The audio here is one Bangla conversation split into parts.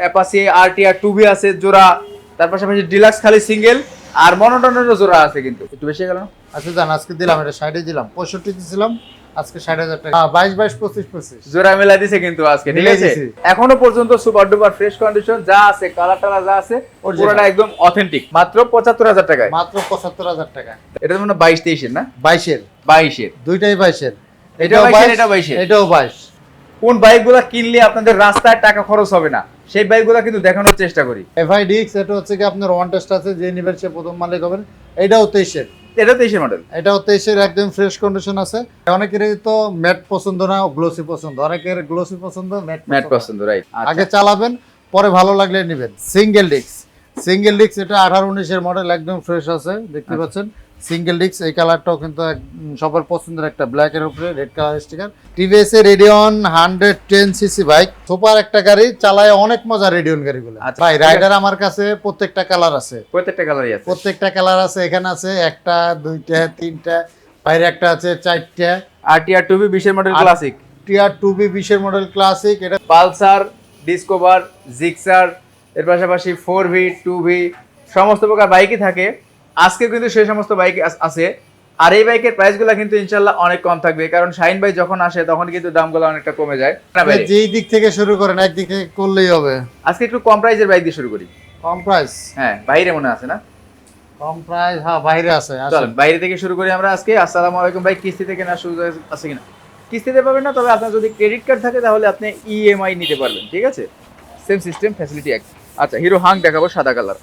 অ্যাপাসি আরটিআর টুবি আছে জোড়া তার পাশাপাশি ডিলাক্স খালি সিঙ্গেল আর মনোটনেরও জোড়া আছে কিন্তু। একটু বেশি গেল আচ্ছা জান আজকে দিলাম এটা ষাটে দিলাম পঁয়ষট্টি দিছিলাম আজকে ষাট হাজার টাকা। বাইশ বাইশ পঁচিশ পঁচিশ। জোড়া মেলা দিছে কিন্তু আজকে ঠিক আছে? এখনও পর্যন্ত সুপার ডুপার ফ্রেশ কন্ডিশন যা আছে কালার টালা যা আছে। পুরোটা একদম অথেন্টিক মাত্র পঁচাত্তর হাজার টাকায়। মাত্র পঁচাত্তর হাজার টাকা এটা মনে হয় বাইশ তেইশের না? বাইশের। বাইশের। দুইটাই বাইশের। এটাও বাইশের, এটাও বাইশের। এটাও বাইশ। কোন বাইকগুলো কিনলে আপনাদের রাস্তায় টাকা খরচ হবে না? সেই বাইকগুলো কিন্তু দেখানোর চেষ্টা করি। এফআই ডিক্স এটা হচ্ছে কি আপনার ওয়ান টেস্ট আছে যে নিবেন সে প্রথম মালিক হবেন। এটাও তেইশের। এটা তেইশের মডেল এটাও তেইশের একদম ফ্রেশ কন্ডিশন আছে। অনেকেরই তো ম্যাট পছন্দ না গ্লোসি পছন্দ। অনেকের গ্লোসি পছন্দ ম্যাট ম্যাট পছন্দ রাইট আগে চালাবেন পরে ভালো লাগলে নেবেন। সিঙ্গেল ডিক্স সিঙ্গেল ডিক্স এটা আঠারো উনিশের মডেল একদম ফ্রেশ আছে দেখতে আচ্ছা। পাচ্ছেন। সিঙ্গেল ডিক্স এই কালারটাও কিন্তু সবার পছন্দের একটা ব্ল্যাক এর উপরে রেড কালার স্টিকার টিভিএস এর Radeon hundred ten CC bike super একটা গাড়ি চালায় অনেক মজা রেডিয়ন গাড়িগুলো। আচ্ছা। ভাই রাইডার আমার কাছে প্রত্যেকটা কালার আছে। প্রত্যেকটা কালারই আছে। প্রত্যেকটা কালার আছে এখানে আছে একটা দুইটা তিনটা বাইরে একটা আছে চারটা। আর টিআর টু বি বিশের model classic TR two B বিশের মডেল ক্লাসিক এটা পালসার ডিসকভার জিক্সার এর পাশাপাশি ফোর ভি টু ভি সমস্ত প্রকার বাইকই থাকে। আজকে কিন্তু সেই সমস্ত বাইক আছে। আর এই বাইকের প্রাইসগুলো কিন্তু ইনশাল্লাহ অনেক কম থাকবে। কারণ শাইন ভাই যখন আসে তখন কিন্তু দামগুলো অনেকটা কমে যায়। যেই দিক থেকে শুরু করেন একদিক থেকে করলেই হবে। আজকে একটু কম প্রাইসের বাইক দিয়ে শুরু করি। কম প্রাইস হ্যাঁ বাইরে মনে আছে না? কম প্রাইস হ্যাঁ বাইরে আছে চলেন বাইরে থেকে শুরু করি আমরা আজকে। আসসালামু আলাইকুম ভাই কিস্তিতে কেনার সুযোগ আছে কিনা? কিস্তিতে পাবেন না তবে আপনার যদি ক্রেডিট কার্ড থাকে তাহলে আপনি ইএমআই নিতে পারবেন ঠিক আছে? সেম সিস্টেম ফ্যাসিলিটি এক। আচ্ছা হিরো হাং দেখাবো সাদা colour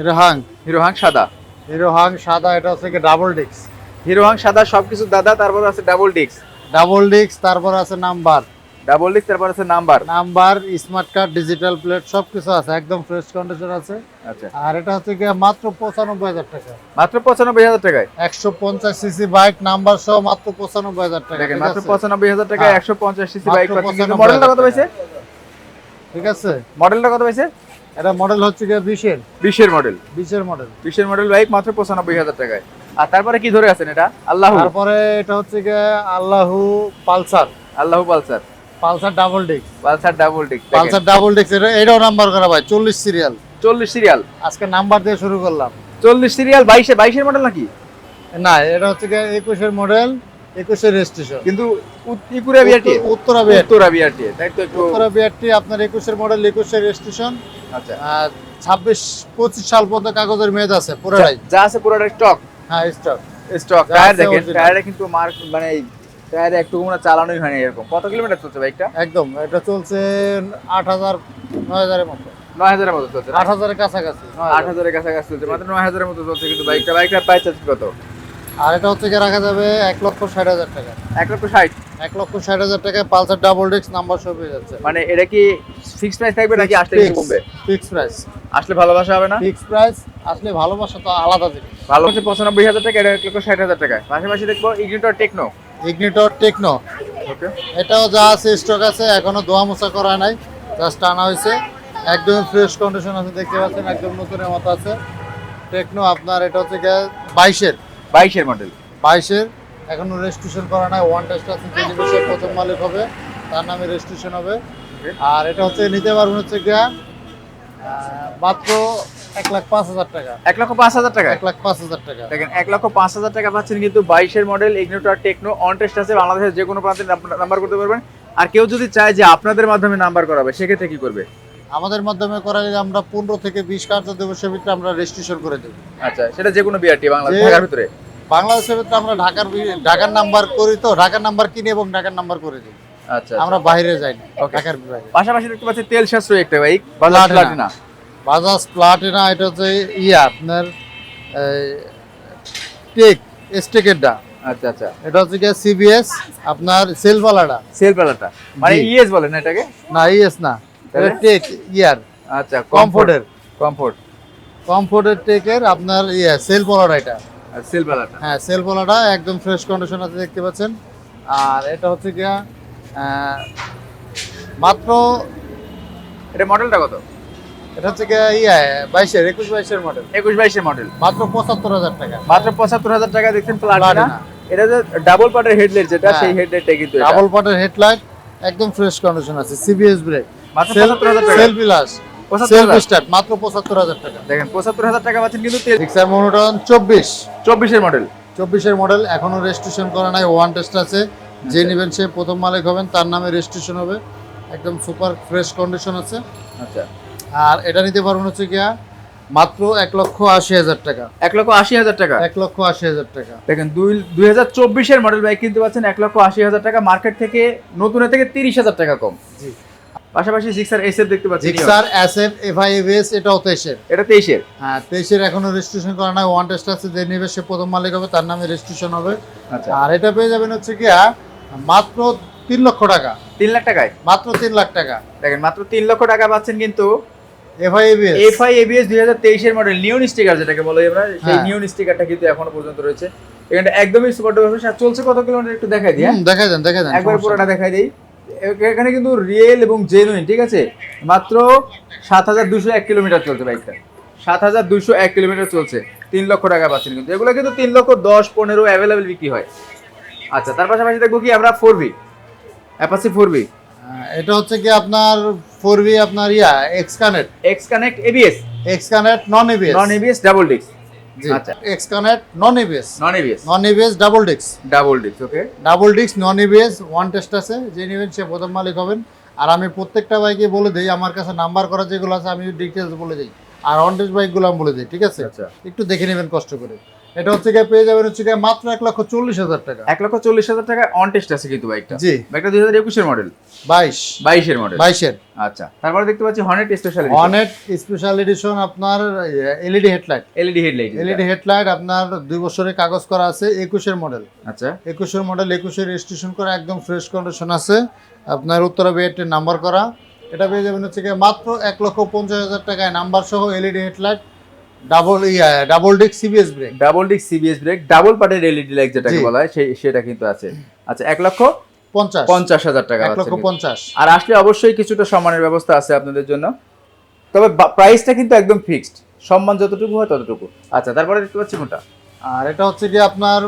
hero Hang hero Hang সাদা। হিরো হাং সাদা এটা হচ্ছে ডাবল ডিক্স হিরো হাং সাদা সবকিছু দাদা তারপর আছে ডাবল ডিস্ক ডাবল ডিক্স তারপর আছে নাম্বার ডাবল ডিস্ক তারপর আছে number number smart card digital plate সব কিছু আছে একদম ফ্রেশ কন্ডিশন আছে। আচ্ছা। আর এটা হচ্ছে কি মাত্র পঁচানব্বই হাজার টাকা। মাত্র পঁচানব্বই হাজার টাকায়? একশো পঞ্চাশ সিসি বাইক নাম্বার সহ মাত্র পঁচানব্বই হাজার টাকা দেখেন মাত্র আছে? পঁচানব্বই হাজার টাকায় হ্যাঁ। একশো পঞ্চাশ সিসি বাইক পাচ্ছেন। কিন্তু 95,000 মডেলটা কত পাইছে? ঠিক আছে? মডেলটা কত পাইছে? এটা মডেল হচ্ছে কি বিশের। বিশের মডেল বিশের মডেল বিশের মডেল বাইক মাত্র পঁচানব্বই হাজার টাকায়। আর তারপরে কি ধরে আছেন এটা? আল্লাহ। তারপরে এটা হচ্ছে কি আল্লাহু পালসার। আল্লাহ পালসার। পালসার ডাবল ডিক্স Pulsar double disc Pulsar double ডিক্স এটা এটাও নাম্বার করা ভাই চল্লিশ সিরিয়াল চল্লিশ সিরিয়াল আজকে নাম্বার দিয়ে শুরু করলাম। চল্লিশ সিরিয়াল বাইশে বাইশের মডেল নাকি? না এটা হচ্ছে গিয়ে একুশের মডেল একুশের রেজিস্ট্রেশন। কিন্তু ত্রিপুরা বিআরটি উত্তরা উত্তরা বিআরটি তাই তো উত্তরা বিআরটি আপনার একুশের মডেল একুশের রেজিস্ট্রেশন। আচ্ছা। আর ছাব্বিশ পঁচিশ সাল পর্যন্ত কাগজের মেয়াদ আছে পুরোটাই। যা আছে পুরোটা স্টক হ্যাঁ স্টক স্টক টায়ার দেখেন টায়ারে কিন্তু মার্ক মানে টায়ারে একটু হয় চালানোই হয়নি এরকম। কত কিলোমিটার চলছে বাইকটা একদম এটা চলছে আট হাজার নয় হাজারের মতো। নয় হাজারের মতো চলছে আট হাজারের কাছাকাছি আট হাজারের কাছাকাছি চলছে মাত্র নয় হাজারের মতো চলছে কিন্তু বাইকটা বাইকটা প্রাইস কত? আর এটা হচ্ছে গিয়ে রাখা যাবে এক লক্ষ ষাট হাজার টাকা। এক লক্ষ ষাট? এক লক্ষ ষাট হাজার টাকায় পালসার ডাবল ডিস্ক নাম্বার সব হয়ে যাচ্ছে। মানে এটা কি ফিক্স প্রাইস থাকবে নাকি আসলে কমবে? ফিক্স প্রাইস আসলে ভালোবাসা হবে না? ফিক্স প্রাইস আসলে ভালোবাসা তো আলাদা জিনিস। ভালো হচ্ছে পঁচানব্বই হাজার টাকা এটা এক লক্ষ ষাট হাজার টাকা পাশাপাশি দেখব Ignitor techno Ignitor techno okay এটাও যা আছে স্টক আছে এখনও ধোয়া মোছা করা নাই জাস্ট আনা হয়েছে। একদম ফ্রেশ কন্ডিশন আছে দেখতে পাচ্ছেন একদম নতুনের মতো আছে। টেকনো আপনার এটা হচ্ছে গিয়ে বাইশের। বাইশের মডেল বাইশের এখনও রেজিস্ট্রেশন করা নাই ওয়ান টেস্ট আছে যে নিবেশে প্রথম মালিক হবে তার নামে রেজিস্ট্রেশন হবে। আর এটা হচ্ছে নিতে পারবেন হচ্ছে গিয়া মাত্র এক লাখ পাঁচ হাজার টাকা। এক লক্ষ পাঁচ হাজার টাকা? এক লাখ পাঁচ হাজার টাকা। দেখেন এক লক্ষ পাঁচ হাজার টাকা পাচ্ছেন কিন্তু বাইশের model Ignitor techno on test আছে বাংলাদেশের যে কোনো প্রান্তে নাম্বার করতে পারবেন। আর কেউ যদি চায় যে আপনাদের মাধ্যমে নাম্বার করাবে সেক্ষেত্রে কি করবে? আমাদের মাধ্যমে করা গেলে আমরা পনেরো থেকে বিশ কার্য দিবসের ভিতরে আমরা রেজিস্ট্রেশন করে দেবো। আচ্ছা সেটা যে কোনো বিআরটি বাংলাদেশ যে- ঢাকার ভিতরে? বাংলাদেশের ভিতরে আমরা ঢাকার ঢাকার নাম্বার করি তো ঢাকার নাম্বার কিনি এবং ঢাকার নাম্বার করে দিই। আচ্ছা আমরা বাইরে যাই না ঢাকার বিভাগে পাশাপাশি দেখতে পাচ্ছি তেল সাশ্রয়ী একটা bike Bajaj. Platina Bajaj Platina এটা হচ্ছে ইয়ে আপনার টেক স্টেকেরটা আচ্ছা আচ্ছা। এটা হচ্ছে গিয়ে সিবিএস আপনার সেলফালাটা সেল প্যালাটা মানে ইএস বলেন এটাকে না ইএস না এটা তাহলে? টেক ইয়ার। আচ্ছা কমফোর্টের। কমফোর্ট। কমফোর্টের টেকের আপনার ইয়ে সেলফালাটা এটা। সেল প্যালাটা হ্যাঁ সেলফালাটা একদম ফ্রেশ কন্ডিশন আছে দেখতে পাচ্ছেন। আর এটা হচ্ছে গিয়া মাত্র এটা মডেলটা কত? এটা হচ্ছে গিয়া ইয়ে বাইশের একুশ বাইশের মডেল। একুশ বাইশের মডেল। মাত্র পঁচাত্তর হাজার টাকা। মাত্র পঁচাত্তর হাজার টাকা দেখছেন প্লাটিনা। এটা যে ডাবল পার্টের হেডলাইট যেটা হ্যাঁ। সেই হেডলাইটটা কিন্তু। ডাবল পাটের হেডলাইট একদম ফ্রেশ কন্ডিশন আছে সিবিএস ব্রেক সেলফি স্টার্ট মাত্র টাকা। দেখেন টাকা পাচ্ছেন কিন্তু মনোটন মডেল চব্বিশের মডেল এখনও রেজিস্ট্রেশন করা নাই ওয়ান টেস্ট আছে। যে নেবেন সে প্রথম মালিক হবেন তার নামে রেজিস্ট্রেশন হবে। একদম সুপার ফ্রেশ কন্ডিশন আছে। আচ্ছা। আর এটা নিতে পারবেন হচ্ছে গিয়া মাত্র এক লক্ষ আশি হাজার টাকা। এক লক্ষ আশি হাজার টাকা। এক লক্ষ আশি হাজার টাকা। দেখেন দুই দুই হাজার চব্বিশের মডেল বাইক কিনতে পাচ্ছেন এক লক্ষ আশি হাজার টাকা। মার্কেট থেকে নতুনের থেকে তিরিশ হাজার টাকা কম। জি। পাশাপাশি সিক্সার এসএফ দেখতে পাচ্ছি এস এটাও তেইশের। এটা তেইশের? হ্যাঁ তেইশের এখনও রেজিস্ট্রেশন করা নাই ওয়ান টেস্ট আছে যে নেবে সে প্রথম মালিক হবে তার নামে রেজিস্ট্রেশন হবে। আচ্ছা। আর এটা পেয়ে যাবেন হচ্ছে গিয়া মাত্র তিন লক্ষ টাকা। তিন লাখ টাকায়? মাত্র তিন লাখ টাকা। দেখেন মাত্র তিন লক্ষ টাকা পাচ্ছেন কিন্তু দুই হাজার তেইশের মডেল নিউন স্টিকার যেটাকে বলো আমরা সেই হ্যাঁ। নিউন স্টিকারটা কিন্তু এখনও পর্যন্ত রয়েছে। এখানটা একদমই সুপার ফ্রেশ। চলছে কত কিলোমিটার একটু দেখাই দিই হ্যাঁ? দেখা যান দেখা যান একবার পুরোটা দেখাই দিই। এখানে কিন্তু রিয়েল এবং জেনুইন ঠিক আছে? মাত্র সাত হাজার দুশো এক কিলোমিটার চলছে বাইকটা। সাত হাজার দুশো এক কিলোমিটার চলছে। তিন লক্ষ টাকা পাচ্ছেন কিন্তু। এগুলো কিন্তু তিন লক্ষ দশ পনেরো অ্যাভেলেবেল বিক্রি হয়। আচ্ছা তার পাশাপাশি দেখব কি আমরা four V Apache four V এটা হচ্ছে কি আপনার ফোর বি আপনার ইয়া X connect X connect ABS X connect non ABS non ABS double ডিক্স জি আচ্ছা। X connect non ABS non ABS non ABS double double ডিক্স ওকে ডাবল ডিক্স নন এবিএস ওয়ান টেস্ট আছে। যে নেবেন সে প্রথম মালিক হবেন। আর আমি প্রত্যেকটা বাইকে বলে দিই আমার কাছে নাম্বার করা যেগুলো আছে আমি ডিটেলস বলে দিই। আর অন টেস্ট বাইকগুলো আমি বলে দিই ঠিক আছে? আচ্ছা। একটু দেখে নেবেন কষ্ট করে। এটা হচ্ছে গিয়ে পেয়ে যাবেন হচ্ছে গিয়ে মাত্র এক লক্ষ চল্লিশ হাজার টাকা। এক লক্ষ চল্লিশ হাজার টাকা অন টেস্ট আছে কিন্তু বাইকটা জি। বাইকটা দুই হাজার একুশের মডেল বাইশ। বাইশের মডেল বাইশের। আচ্ছা তারপরে দেখতে পাচ্ছি Hornet special Hornet special edition আপনার LED headlight LED headlight LED headlight আপনার দুই বছরের কাগজ করা আছে একুশের মডেল আচ্ছা। একুশের মডেল একুশের রেজিস্ট্রেশন করা একদম ফ্রেশ কন্ডিশন আছে। আপনার উত্তরা বিয়েটের নাম্বার করা। এটা পেয়ে যাবেন হচ্ছে গিয়ে মাত্র এক লক্ষ পঞ্চাশ হাজার টাকায়। নাম্বার সহ LED headlight double double CBS brake double CBS brake double পার্টের এলইডি লাইট যেটাকে বলা হয় সেই সেটা কিন্তু আছে। আচ্ছা এক লক্ষ পঞ্চাশ। পঞ্চাশ হাজার টাকা এক লক্ষ পঞ্চাশ। আর আসলে অবশ্যই কিছুটা সম্মানের ব্যবস্থা আছে আপনাদের জন্য। তবে প্রাইসটা কিন্তু একদম ফিক্সড সম্মান যতটুকু হয় ততটুকু। আচ্ছা তারপরে দেখতে পাচ্ছি কোনটা? আর এটা হচ্ছে কি আপনার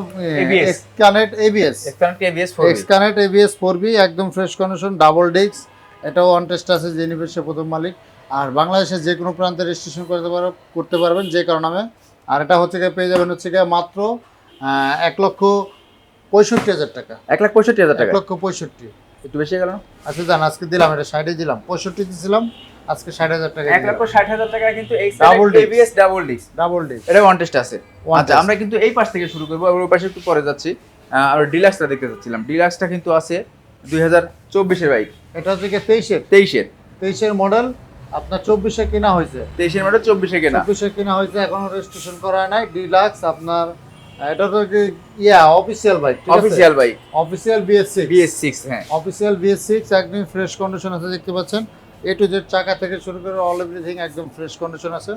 ABS X connect ABS X connect ABS four X connect ABS four B একদম ফ্রেশ কন্ডিশন ডাবল ডিস্ক এটাও অন টেস্ট আছে যে সে প্রথম মালিক। আর বাংলাদেশের যে কোনো প্রান্তে রেজিস্ট্রেশন করতে পার করতে পারবেন যে কারণ নামে। আর এটা হচ্ছে গিয়ে পেয়ে যাবেন হচ্ছে গিয়ে মাত্র আহ, এক লক্ষ পঁয়ষট্টি হাজার টাকা। এক লাখ পঁয়ষট্টি হাজার টাকা? এক লক্ষ পঁয়ষট্টি। একটু বেশি গেল আচ্ছা জান আজকে দিলাম এটা ষাটে দিলাম। পঁয়ষট্টি দিয়েছিলাম আজকে ষাট হাজার টাকা এক লক্ষ ষাট হাজার টাকা কিন্তু Double disc। ABS double disc double disc এটা ওয়ান টেস্ট আছে। আচ্ছা আমরা কিন্তু এই পাশ থেকে শুরু করব ওই পাশে একটু পরে যাচ্ছি। আর ডিলাক্সটা দেখতে যাচ্ছিলাম। ডিলাক্সটা কিন্তু আছে দুই হাজার চব্বিশের বাইক। এটা হচ্ছে গিয়ে তেইশের। তেইশের। তেইশের মডেল আপনার চব্বিশে কেনা হয়েছে। তেইশের মডেল চব্বিশে কেনা। চব্বিশে কেনা হয়েছে এখনও রেজিস্ট্রেশন করা নাই। ডিলাক্স আপনার এটা তো কি ইয়া official bike official bike official BS six BS six হ্যাঁ। অফিসিয়াল বিএস সিক্স একদম ফ্রেশ কন্ডিশন আছে দেখতে পাচ্ছেন। এ টু জেড চাকা থেকে শুরু করে অল এভরিথিং একদম ফ্রেশ কন্ডিশন আছে।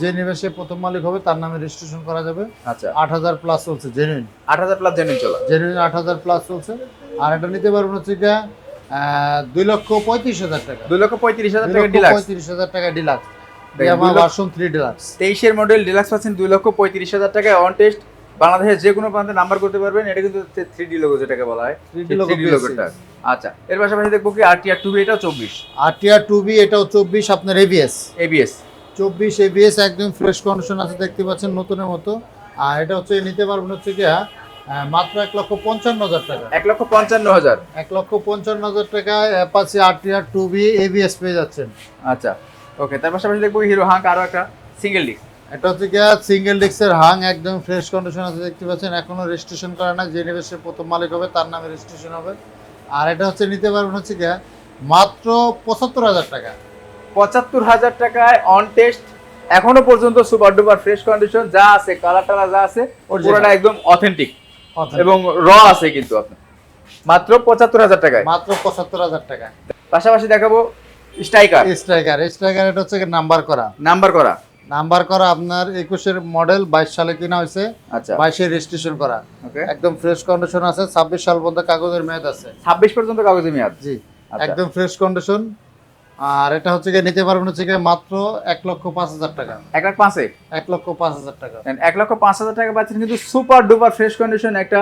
যে নেবে সে প্রথম মালিক হবে তার নামে রেজিস্ট্রেশন করা যাবে। আচ্ছা। আট হাজার প্লাস চলছে জেনুইন আট হাজার প্লাস জেনুইন চলা। জেনুইন আট হাজার প্লাস চলছে। আর এটা নিতে পারবেন হচ্ছে গিয়া দুই লক্ষ পঁয়ত্রিশ হাজার টাকা। দুই লক্ষ পঁয়ত্রিশ হাজার টাকা ডিলাক্স পঁয়ত্রিশ হাজার টাকা ডিলাক্স ভার্সন থ্রি ডিলাক্স তেইশের মডেল ডিলাক্স পাচ্ছেন দুই লক্ষ পঁয়ত্রিশ হাজার টাকায় অন টেস্ট বাংলাদেশের যে কোনো প্রান্তে নাম্বার করতে পারবেন। এটা কিন্তু থ্রি ডি লোগো যেটাকে বলা হয়। 3D সেই logo 3D BS6 লোগোটা আচ্ছা এর পাশাপাশি দেখব কি আর টি টু এটাও চব্বিশ। আর টিআর টু বি এটাও চব্বিশ আপনার এবিএস এবিএস চব্বিশ এবিএস একদম ফ্রেশ কন্ডিশন আছে দেখতে পাচ্ছেন নতুনের মতো। আর এটা হচ্ছে নিতে পারবেন হচ্ছে গিয়া আহ, মাত্র এক লক্ষ পঞ্চান্ন হাজার টাকা। এক লক্ষ পঞ্চান্ন হাজার। এক লক্ষ পঞ্চান্ন হাজার টাকায় Apache R TR two B ABS পেয়ে যাচ্ছেন। আচ্ছা ওকে তার পাশাপাশি দেখব হিরো হাঙ্ক আরও একটা সিঙ্গেল ডিস্ক এটা হচ্ছে গিয়া সিঙ্গেল ডিস্কের হাং একদম ফ্রেশ কন্ডিশন আছে দেখতে পাচ্ছেন এখনও রেজিস্ট্রেশন করা না যে নেবে সে প্রথম মালিক হবে তার নামে রেজিস্ট্রেশন হবে। আর এটা হচ্ছে নিতে পারবেন হচ্ছে গিয়া মাত্র পঁচাত্তর হাজার টাকা। পঁচাত্তর হাজার টাকায় অন টেস্ট এখনও পর্যন্ত সুপার ডুপার ফ্রেশ কন্ডিশন যা আছে কালার টালার যা আছে। পুরোটা একদম অথেন্টিক এবং র আছে কিন্তু আপনার। মাত্র পঁচাত্তর হাজার টাকায়। মাত্র পঁচাত্তর হাজার টাকা। পাশাপাশি দেখাবো স্ট্রাইকার। স্ট্রাইকার স্ট্রাইকার এটা হচ্ছে নাম্বার করা। নাম্বার করা। নাম্বার করা আপনার একুশের মডেল বাইশ সালে কিনা হয়েছে। আচ্ছা। বাইশে রেজিস্ট্রেশন করা। ওকে। একদম ফ্রেশ কন্ডিশন আছে ছাব্বিশ সাল পর্যন্ত কাগজের মেয়াদ আছে। ছাব্বিশ পর্যন্ত কাগজের মেয়াদ। জি। আচ্ছা। একদম ফ্রেশ কন্ডিশন আর এটা হচ্ছে গিয়ে নিতে পারবেন হচ্ছে গিয়ে মাত্র এক লক্ষ পাঁচ হাজার টাকা। এক লাখ পাঁচে? এক লক্ষ পাঁচ হাজার টাকা। এক লক্ষ পাঁচ হাজার টাকা পাচ্ছেন কিন্তু সুপার ডুপার ফ্রেশ কন্ডিশন একটা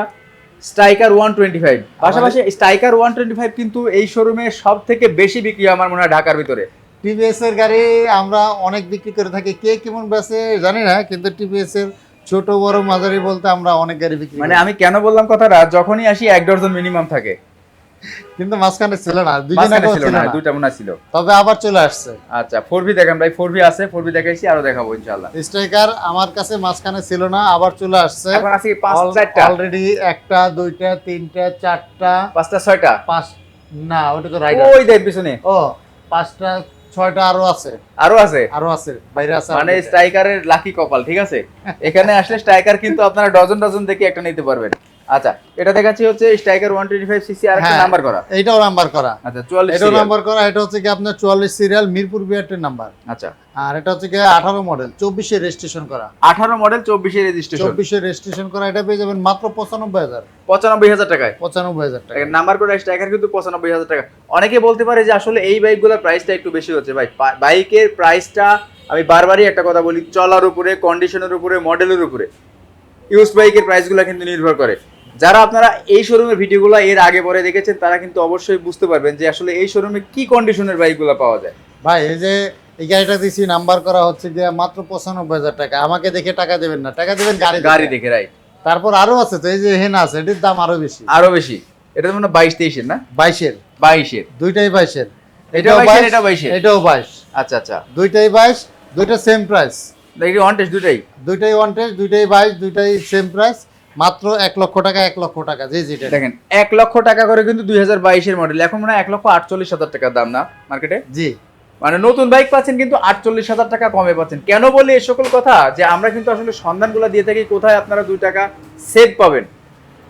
স্ট্রাইকার ওয়ান টোয়েন্টি ফাইভ পাশাপাশি স্ট্রাইকার ওয়ান টোয়েন্টি ফাইভ কিন্তু এই শোরুমে সব থেকে বেশি বিক্রি হয় আমার মনে হয় ঢাকার ভিতরে। টিভিএস এর গাড়ি আমরা অনেক বিক্রি করে থাকি। কে কেমন বেচে জানি না কিন্তু টিভিএস এর ছোট বড় মাঝারি বলতে আমরা অনেক গাড়ি বিক্রি মানে আমি কেন বললাম কথাটা? যখনই আসি এক ডজন মিনিমাম থাকে। কিন্তু মাঝখানে ছিল না মাঝখানে ছিল না দুইটা মনে ছিল। তবে আবার চলে আসছে। আচ্ছা ফোর ভি দেখেন ভাই ফোর ভি আছে ফোর ভি দেখাইছি আরও দেখাবো ইনশাল্লাহ স্ট্রাইকার আমার কাছে মাঝখানে ছিল না আবার চলে আসছে। এখন আছে পাঁচ চারটা। অলরেডি একটা দুইটা তিনটা চারটা পাঁচটা ছয়টা? পাঁচ না ওটা তো রাইডার ওই দেখ পিছনে। ও পাঁচটা ছয়টা আরও আছে। আরও আছে? আরও আছে বাইরে আছে মানে স্ট্রাইকারের লাকি কপাল ঠিক আছে? এখানে আসলে স্ট্রাইকার কিন্তু আপনারা ডজন ডজন দেখে একটা নিতে পারবেন। আচ্ছা এটা দেখাচ্ছি হচ্ছে striker one twenty five CC আর একটা হ্যাঁ, নাম্বার করা। এইটাও নাম্বার করা। আচ্ছা চুয়াল্লিশ এটাও নাম্বার করা এটা হচ্ছে কি আপনার চুয়াল্লিশ সিরিয়াল মিরপুর বিআরটির নাম্বার আচ্ছা। আর এটা হচ্ছে কি আঠারো মডেল চব্বিশে রেজিস্ট্রেশন করা। আঠারো মডেল চব্বিশে রেজিস্ট্রেশন চব্বিশে রেজিস্ট্রেশন করা এটা পেয়ে যাবেন মাত্র পঁচানব্বই হাজার। পঁচানব্বই হাজার টাকায়। পঁচানব্বই হাজার টাকা। নাম্বার করে স্ট্রাইকার কিন্তু পঁচানব্বই হাজার টাকা। অনেকে বলতে পারে যে আসলে এই বাইকগুলোর প্রাইসটা একটু বেশি হচ্ছে। ভাই বাইকের প্রাইসটা আমি বারবারই একটা কথা বলি চলার উপরে কন্ডিশনের উপরে মডেলের উপরে। ইউজ বাইকের প্রাইসগুলো কিন্তু নির্ভর করে। যারা আপনারা এই শোরুমের ভিডিওগুলো এর আগে পরে দেখেছেন তারা কিন্তু অবশ্যই বুঝতে পারবেন যে আসলে এই শোরুমে কি কন্ডিশনের বাইকগুলো পাওয়া যায়। ভাই এই যে এই গাড়িটা দিছি নাম্বার করা হচ্ছে গিয়ে মাত্র পঁচানব্বই হাজার টাকা। আমাকে দেখে টাকা দেবেন না। টাকা দেবেন গাড়ি গাড়ি দেখে। রাইট তারপর আরও আছে তো এই যে হেনা আছে এটির দাম আরও বেশি। আরও বেশি। এটা মনে বাইশ তেইশের না? বাইশের। বাইশের। দুইটাই বাইশের। এটাও বাইশের এটা বাইশের? এটাও বাইশ। আচ্ছা আচ্ছা। দুইটাই বাইশ দুইটা সেম প্রাইস দেখি ওয়ান টেস্ট দুটাই দুইটাই ওয়ান টেস্ট দুইটাই বাইশ দুইটাই সেম প্রাইস মাত্র এক লক্ষ টাকা এক লক্ষ টাকা যে যেটা দেখেন এক লক্ষ টাকা করে কিন্তু দুই হাজার বাইশের মডেল এখন মনে হয় এক লক্ষ আটচল্লিশ হাজার টাকার দাম না মার্কেটে জি। মানে নতুন বাইক পাচ্ছেন কিন্তু আটচল্লিশ হাজার টাকা কমে পাচ্ছেন। কেন বলি এই সকল কথা? যে আমরা কিন্তু আসলে সন্ধানগুলো দিয়ে থাকি কোথায় আপনারা দুই টাকা সেভ পাবেন।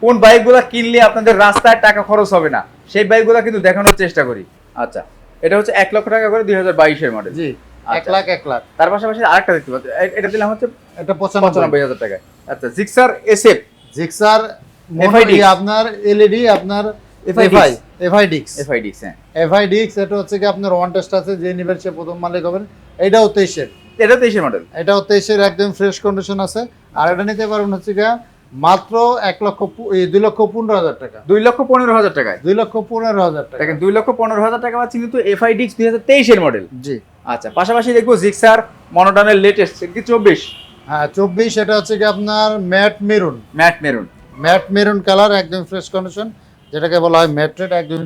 কোন বাইকগুলো কিনলে আপনাদের রাস্তায় টাকা খরচ হবে না সেই বাইকগুলো কিন্তু দেখানোর চেষ্টা করি। আচ্ছা এটা হচ্ছে এক লক্ষ টাকা করে দুই হাজার বাইশের মডেল জি এক আচ্ছা। লাখ এক লাখ। তার পাশাপাশি আরেকটা দেখতে পাচ্ছি এটা দিলাম হচ্ছে এটা পঁচানব্বই। হাজার টাকায়। আচ্ছা জিক্সার এসএফ জিক্সার আপনার এলইডি আপনার FID এফআই এফআই ডিক্স হ্যাঁ। এফআই ডিক্স এটা হচ্ছে কি আপনার ওয়ান টেস্ট আছে যে নিবেন সে প্রথম মালিক হবেন। এটাও তেইশের এটা তেইশের মডেল এটাও তেইশের একদম ফ্রেশ কন্ডিশন আছে। আর এটা নিতে পারবেন হচ্ছে গিয়া মাত্র এক লক্ষ দুই লক্ষ পনেরো হাজার টাকা। দুই লক্ষ পনেরো হাজার টাকায়? দুই লক্ষ পনেরো হাজার টাকা। দেখেন দুই লক্ষ পনেরো হাজার টাকা পাচ্ছি কিন্তু এফআইডিক্স দুই হাজার তেইশের মডেল জি। আচ্ছা পাশাপাশি দেখব জিক্সার মনোটনের লেটেস্ট কি চব্বিশ? হ্যাঁ চব্বিশ এটা হচ্ছে কি আপনার matte maroon. Matte maroon. Matte maroon colour একদম ফ্রেশ কন্ডিশন যেটাকে বলা হয় ম্যাট রেড একদম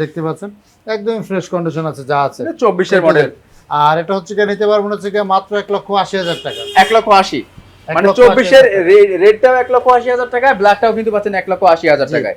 দেখতে পাচ্ছেন? একদম ফ্রেশ কন্ডিশন আছে যা আছে। চব্বিশের মডেল আর এটা হচ্ছে কি নিতে পারবেন হচ্ছে কি মাত্র এক লক্ষ আশি হাজার টাকা। এক লক্ষ আশি। মানে চব্বিশের রেডটাও এক লক্ষ আশি হাজার টাকায় ব্ল্যাকটাও কিন্তু পাচ্ছেন এক লক্ষ আশি হাজার টাকায়।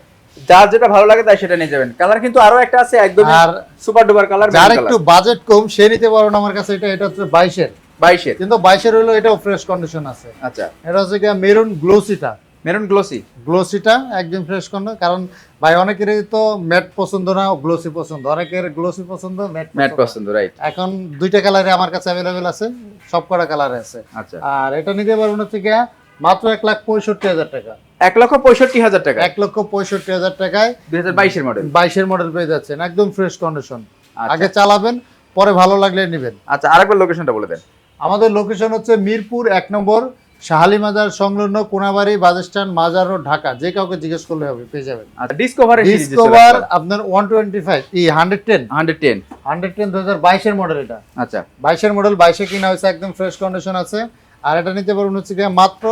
যার যেটা ভালো লাগে তাই সেটা নিয়ে যাবেন। কালার কিন্তু আরও একটা আছে একদম আর সুপার ডুপার কালার যার একটু বাজেট কম সে নিতে পারবেন আমার কাছে এটা এটা হচ্ছে বাইশের। বাইশের? কিন্তু বাইশের হলো এটাও ফ্রেশ কন্ডিশন আছে। আচ্ছা। এটা হচ্ছে কি মেরুন গ্লোসিটা মেরুন গ্লোসি গ্লোসিটা একদম ফ্রেশ কন্ডিশন কারণ ভাই অনেকেরই তো ম্যাট পছন্দ না গ্লোসি পছন্দ। অনেকের গ্লোসি পছন্দ ম্যাট ম্যাট পছন্দ রাইট এখন দুইটা কালারে আমার কাছে অ্যাভেলেবেল আছে সব কটা কালারে আছে। আচ্ছা। আর এটা নিতে পারবেন হচ্ছে কি মাত্র এক লাখ পঁয়ষট্টি হাজার টাকা। এক লক্ষ পঁয়ষট্টি হাজার টাকা? এক লক্ষ পঁয়ষট্টি হাজার টাকায় দুই হাজার বাইশের মডেল বাইশের মডেল পেয়ে যাচ্ছেন একদম ফ্রেশ কন্ডিশন আচ্ছা। আগে চালাবেন পরে ভালো লাগলে নেবেন। আচ্ছা আরেকবার লোকেশনটা বলে দেন। আমাদের লোকেশন হচ্ছে মিরপুর এক নম্বর শাহালি মাজার সংলগ্ন কোনাবাড়ি বাজস্টান মাজার রোড ঢাকা। যে কাউকে জিজ্ঞেস করলে হবে পেয়ে যাবেন। ডিসকভারের ডিসকভার আপনার ওয়ান টোয়েন্টি ফাইভ ই hundred ten hundred ten hundred ten দু হাজার বাইশের মডেল এটা। আচ্ছা। বাইশের মডেল বাইশে কিনা হয়েছে একদম ফ্রেশ কন্ডিশন আছে। আর এটা নিতে পারবেন হচ্ছে মাত্র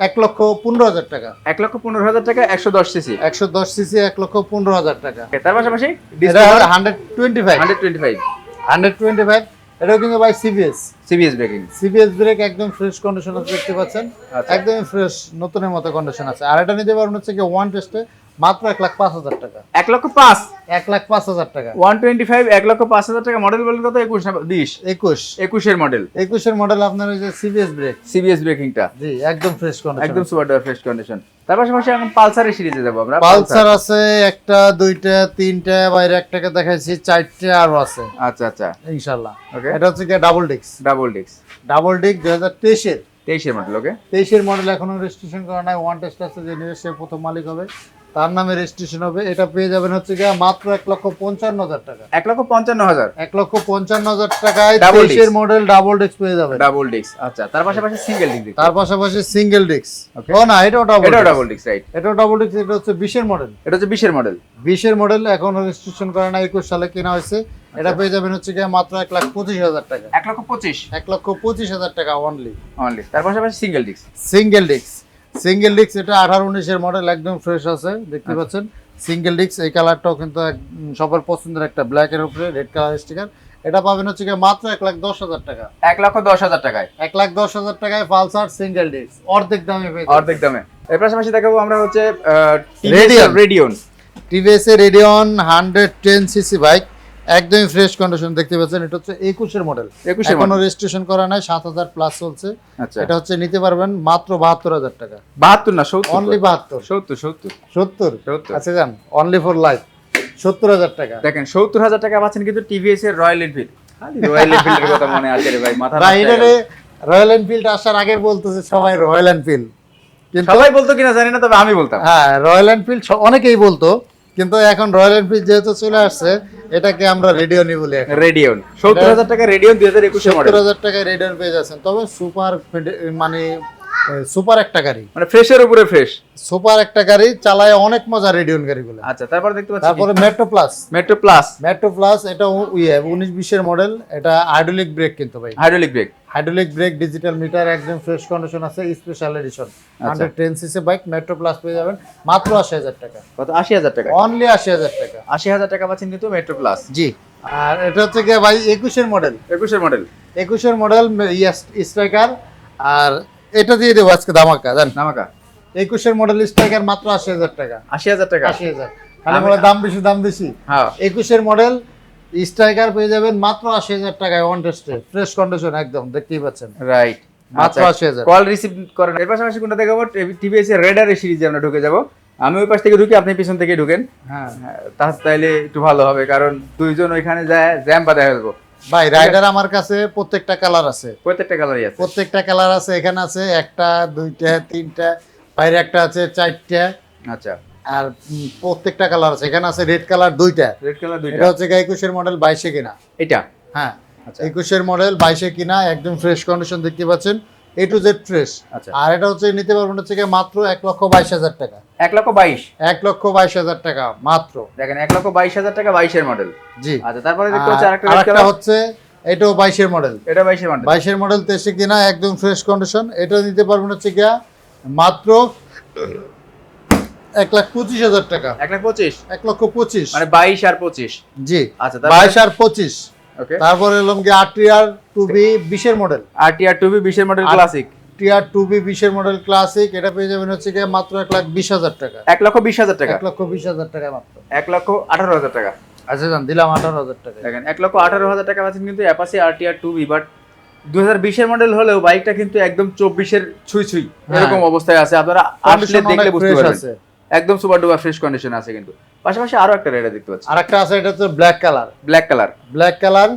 এক লক্ষ পনেরো হাজার টাকা। এক লক্ষ পনেরো হাজার টাকা একশো দশ সিসি একশো দশ সিসি এক লক্ষ পনেরো হাজার টাকা। তার পাশাপাশি hundred twenty five hundred twenty five hundred twenty five এটাও কিন্তু by CBS CBS braking CBS brake একদম ফ্রেশ কন্ডিশন আছে দেখতে পাচ্ছেন? আচ্ছা। একদম ফ্রেশ নতুনের মতো কন্ডিশন আছে। আর এটা নিতে পারবেন হচ্ছে কি ওয়ান টেস্টে মাত্র এক লাখ পাঁচ হাজার টাকা। এক লক্ষ পাঁচ? এক লাখ পাঁচ হাজার টাকা। ওয়ান টোয়েন্টি ফাইভ এক লক্ষ পাঁচ হাজার টাকা মডেল বলেন কত? একুশ বিশ? একুশ। একুশের মডেল একুশের মডেল আপনার ওই যে সিবিএস ব্রেক সিবিএস ব্রেকিংটা জি একদম ফ্রেশ কন্ডিশন একদম সুপার ফ্রেশ কন্ডিশন তার পাশাপাশি এখন পালসারের সিরিজে যাব আমরা। পালসার আছে একটা দুইটা তিনটা বাইরে একটাকে দেখাইছি চারটে আরও আছে। আচ্ছা আচ্ছা। ইনশাল্লাহ ওকে এটা হচ্ছে কি ডাবল ডিক্স ডাবল ডিক্স ডাবল ডিক দুই হাজার তেইশের। তেইশের মডেল ওকে তেইশের মডেল এখনও রেজিস্ট্রেশন করা নাই। ওয়ান টেস্ট আছে যে সে প্রথম মালিক হবে। তার নামে রেজিস্ট্রেশন হবে। এটা পেয়ে যাবেন হচ্ছে গিয়ে মাত্র এক লক্ষ পঞ্চান্ন হাজার টাকা। এক লক্ষ পঞ্চান্ন হাজার? এক লক্ষ পঞ্চান্ন হাজার টাকায় তেইশের মডেল ডাবল ডিস্ক পেয়ে যাবেন। ডাবল ডিস্ক আচ্ছা। তার পাশাপাশি সিঙ্গেল ডিস্ক তার পাশাপাশি সিঙ্গেল ডিস্ক. ও না এটাও ডাবল এটাও ডাবল ডিস্ক রাইট এটাও ডাবল ডিস্ক এটা হচ্ছে বিশের মডেল এটা হচ্ছে বিশের মডেল বিশের মডেল এখন রেজিস্ট্রেশন করে না একুশ সালে কেনা হয়েছে। এটা আচ্ছা। পেয়ে যাবেন হচ্ছে গিয়ে মাত্র এক লাখ পঁচিশ হাজার টাকা। এক লক্ষ পঁচিশ? এক লক্ষ পঁচিশ হাজার টাকা অনলি অনলি তার পাশাপাশি single disc single disc single disc এটা আঠারো উনিশের মডেল একদম ফ্রেশ আছে দেখতে আচ্ছা। পাচ্ছেন। সিঙ্গেল ডিস্ক এই কালারটাও কিন্তু সবার পছন্দের একটা ব্ল্যাক এর উপরে রেড কালার স্টিকার এটা পাবেন হচ্ছে গিয়ে মাত্র এক লাখ দশ হাজার টাকা। এক লক্ষ দশ হাজার টাকায়। এক লাখ দশ হাজার টাকায় পালসার সিঙ্গেল ডিস্ক অর্ধেক দামে অর্ধেক দামে। এর পাশাপাশি দেখাবো আমরা হচ্ছে Radeon। রেডিয়ন টিভিএস এর Radeon hundred ten CC bike একদমই ফ্রেশ কন্ডিশন দেখতে পাচ্ছেন এটা হচ্ছে একুশের মডেল এখনও মডেল রেজিস্ট্রেশন করা নাই সাত হাজার প্লাস চলছে। আচ্ছা। এটা হচ্ছে নিতে পারবেন মাত্র বাহাত্তর হাজার টাকা। বাহাত্তর না সত্তর? অনলি বাহাত্তর। সত্তর সত্তর। সত্তর? আচ্ছা যান। অনলি ফর লাইফ সত্তর হাজার টাকা। দেখেন সত্তর হাজার টাকা পাচ্ছেন কিন্তু টিভিএস এর রয়্যাল এনফিল্ড রয়্যাল এনফিল্ডের কথা মনে আছে রে ভাই মাথা ভাই এটা রয়্যাল এনফিল্ড আসার আগে বলতেছে সবাই রয়্যাল এনফিল্ড কিন্তু সবাই বলতো কিনা জানি না তবে আমি বলতাম। হ্যাঁ রয়্যাল এনফিল্ড অনেকেই বলতো কিন্তু এখন রয়্যাল এনফিল্ড যেহেতু চলে আসছে এটাকে আমরা রেডিও নি বলি রেডিয়ন সত্তর হাজার টাকা রেডিয়ন দুই হাজার একুশে মডেল সত্তর হাজার টাকায় রেডিও পেয়ে যাচ্ছেন। তবে সুপার মানে সুপার একটা গাড়ি। মানে ফ্রেশের উপরে ফ্রেশ। সুপার একটা গাড়ি চালায় অনেক মজা রেডিয়ন গাড়িগুলো। আচ্ছা তারপরে দেখতে পাচ্ছি তারপরে Metro Plus Metro Plus Metro Plus এটা ইয়ে উনিশ বিশের মডেল এটা হাইড্রোলিক ব্রেক কিন্তু ভাই। Hydraulic brake hydraulic brake digital meter একদম ফ্রেশ কন্ডিশন আছে special edition hundred ten CC bike Metro Plus পেয়ে যাবেন মাত্র আশি হাজার টাকা। কত? আশি হাজার টাকা। অনলি আশি হাজার টাকা। আশি হাজার টাকা পাচ্ছেন কিন্তু মেট্রো প্লাস জি। আর এটা হচ্ছে ভাই একুশের মডেল একুশের মডেল একুশের মডেল স্ট্রাইকার আর এটা দিয়ে দেবো আজকে ধামাকা জান। নামাকা একুশের মডেল স্ট্রাইকার মাত্র আশি হাজার টাকা। আশি হাজার টাকা? আশি হাজার। খালি দাম বেশি দাম বেশি হ্যাঁ। একুশের মডেল স্ট্রাইকার পেয়ে যাবেন মাত্র আশি হাজার টাকায় ওয়ান টেস্টে ফ্রেশ কন্ডিশন একদম দেখতেই পাচ্ছেন। রাইট মাত্র আশি হাজার। কল রিসিভ করেন। এর পাশাপাশি কোনটা দেখাবো? টিভিএস এর রেডার সিরিজে আমরা ঢুকে যাব। আমি ওই পাশ থেকে ঢুকি আপনি পিছন থেকে ঢুকেন। হ্যাঁ। হ্যাঁ, তা তাইলে একটু ভালো হবে কারণ দুইজন ওইখানে যায় জ্যাম পাতা ফেলব ভাই রাইডার আমার কাছে প্রত্যেকটা কালার আছে। প্রত্যেকটা কালারই আছে। প্রত্যেকটা কালার আছে এখানে আছে একটা দুইটা তিনটা বাইরে একটা আছে চারটা। আচ্ছা। আর প্রত্যেকটা কালার আছে এখানে আছে রেড কালার দুইটা। রেড কালার দুইটা। এটা হচ্ছে একুশের মডেল বাইশে কিনা। এটা? হ্যাঁ আচ্ছা। একুশের মডেল বাইশে কিনা একদম ফ্রেশ কন্ডিশন দেখতে পাচ্ছেন। এ টু জেড ফ্রেশ আর এটা হচ্ছে নিতে পারবেন হচ্ছে মাত্র এক লক্ষ বাইশ হাজার টাকা। এক লক্ষ বাইশ? এক লক্ষ বাইশ হাজার টাকা মাত্র। দেখেন এক লক্ষ বাইশ হাজার টাকা বাইশের মডেল জি। আচ্ছা তারপরে দেখতে আর আরেকটা। হচ্ছে এটাও বাইশের মডেল এটা বাইশের মডেল বাইশের মডেল তেইশে কিনা একদম ফ্রেশ কন্ডিশন এটা নিতে পারবেন হচ্ছে গিয়া মাত্র এক লাখ পঁচিশ হাজার টাকা। এক লাখ পঁচিশ? এক লক্ষ পঁচিশ। মানে বাইশ আর পঁচিশ। জি। আচ্ছা বাইশ আর পঁচিশ। তারপরে এলাম গিয়ে আর টু বি বিশের model R T R two V বিশের model R- classic TR two V বিশের মডেল ক্লাসিক এটা পেয়ে যাবেন হচ্ছে গিয়ে মাত্র এক লাখ বিশ হাজার টাকা। এক লক্ষ বিশ হাজার টাকা। এক লক্ষ বিশ হাজার টাকা মাত্র। এক লক্ষ আঠারো হাজার টাকা। আচ্ছা যান দিলাম আঠারো হাজার টাকা। দেখেন এক লক্ষ আঠারো হাজার টাকা পাচ্ছেন কিন্তু Apache R T R two V but দু হাজার বিশের মডেল হলেও বাইকটা কিন্তু একদম চব্বিশের ছুঁই ছুঁই হ্যাঁ। এরকম অবস্থায় আছে। আপনারা আসলে দেখলে বুঝতে পারবেন। একদম সুপার ডুপার ফ্রেশ কন্ডিশন আছে কিন্তু। পাশাপাশি আরও একটা রেডা দেখতে পাচ্ছি। আর একটা আছে এটা হচ্ছে black colour black colour black colour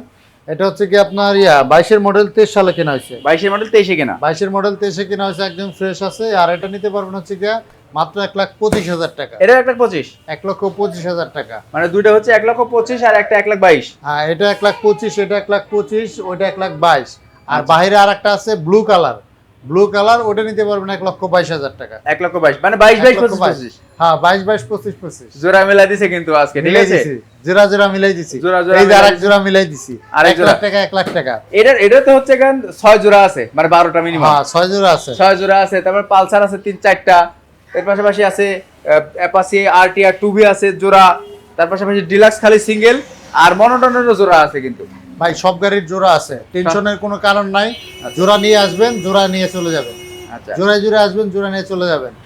এটা হচ্ছে কি আপনার ইয়া বাইশের মডেল তেইশ সালে কেনা হয়েছে। বাইশের মডেল তেইশে কেনা। বাইশের মডেল তেইশে কেনা হয়েছে একদম ফ্রেশ আছে। আর এটা নিতে পারবেন হচ্ছে কি মাত্র এক লাখ পঁচিশ হাজার টাকা। এটা একটা পঁচিশ। এক লক্ষ পঁচিশ হাজার টাকা। মানে দুইটা হচ্ছে এক লক্ষ পঁচিশ আর একটা এক লাখ বাইশ। হ্যাঁ এটা এক লাখ পঁচিশ এটা এক লাখ পঁচিশ ওইটা এক লাখ বাইশ। আর আচ্ছা। বাইরে আর একটা আছে ব্লু কালার ব্লু কালার ওটা নিতে পারবেন এক লক্ষ বাইশ হাজার টাকা। এক লক্ষ বাইশ। মানে বাইশ এক বাইশ। পঁচিশ। হ্যাঁ বাইশ বাইশ পঁচিশ পঁচিশ। জোড়া মেলা দিছে কিন্তু আজকে ঠিক আছে? জোড়া জোড়া মিলাই দিছি। জোড়া জোড়া এই যে আরেক জোড়া মিলাই দিছি। আরেক লাখ টাকা লাখ টাকা। এটার এটা তো হচ্ছে গান জোড়া আছে মানে বারোটা মিনিমাম হ্যাঁ জোড়া আছে। জোড়া আছে তারপর পালসার আছে তিন চারটা। এর পাশাপাশি আছে অ্যাপাসি R T R two B আছে জোড়া। তার পাশাপাশি ডিলাক্স খালি সিঙ্গেল আর মনোটনেরও জোড়া আছে কিন্তু। ভাই সব গাড়ির জোড়া আছে। টেনশনের কোনো কারণ নাই। জোড়া নিয়ে আসবেন জোড়া নিয়ে চলে যাবেন। আচ্ছা। জোড়ায় জোড়ায় আসবেন জোড়া নিয়ে চলে যাবেন।